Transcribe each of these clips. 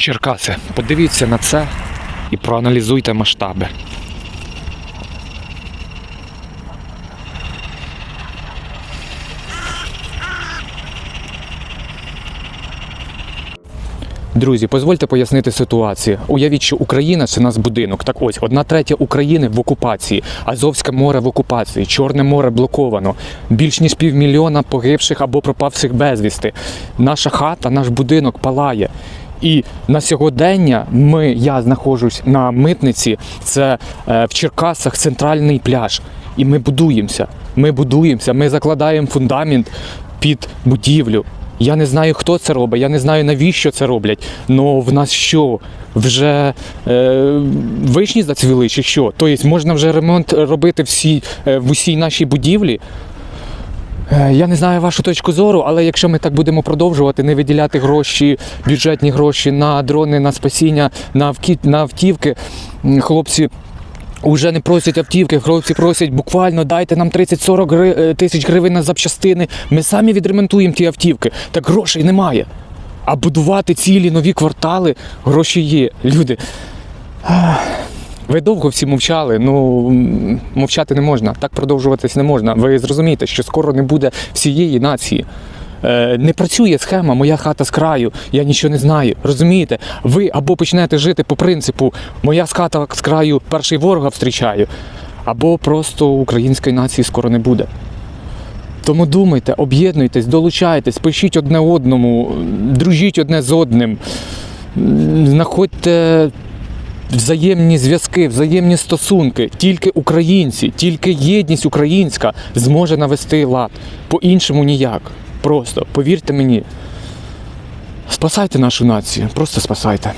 Черкаси, подивіться на це і проаналізуйте масштаби. Друзі, дозвольте пояснити ситуацію. Уявіть, що Україна це нас будинок. Так ось, одна третя України в окупації, Азовське море в окупації, Чорне море блоковано. Більш ніж півмільйона погибших або пропавших безвісти. Наша хата, наш будинок палає. І на сьогодення ми, я знаходжусь на митниці, це е, в Черкасах центральний пляж. І ми будуємося. Ми будуємося, ми закладаємо фундамент під будівлю. Я не знаю, хто це робить, я не знаю, навіщо це роблять. Ну в нас що? Вже е, вишні зацвіли чи що? Тобто можна вже ремонт робити всі, е, в усій нашій будівлі. Е, Я не знаю вашу точку зору, але якщо ми так будемо продовжувати, не виділяти гроші, бюджетні гроші на дрони, на спасіння, на, автівки, хлопці. Уже не просять автівки, хлопці просять буквально дайте нам 30-40 гри- е, тисяч гривень на запчастини. Ми самі відремонтуємо ті автівки. Так грошей немає. А будувати цілі нові квартали гроші є. Люди. Ви довго всі мовчали. Ну мовчати не можна. Так продовжуватись не можна. Ви зрозумієте, що скоро не буде всієї нації. Е, Не працює схема, моя хата з краю, я нічого не знаю. Розумієте? Ви або почнете жити по принципу моя хата з краю перший ворога встрічаю, або просто української нації скоро не буде. Тому думайте, об'єднуйтесь, долучайтесь, пишіть одне одному, дружіть одне з одним, знаходьте взаємні зв'язки, взаємні стосунки. Тільки українці, тільки єдність українська зможе навести лад. По-іншому ніяк. Просто повірте мені. Спасайте нашу націю, просто спасайте.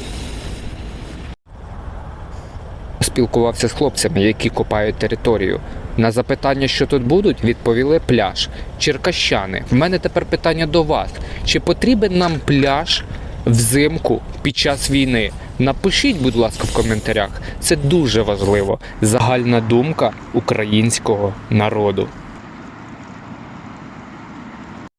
Спілкувався з хлопцями, які копають територію. На запитання, що тут будуть, відповіли пляж. Черкащани, в мене тепер питання до вас: чи потрібен нам пляж взимку під час війни? Напишіть, будь ласка, в коментарях. Це дуже важливо. Загальна думка українського народу.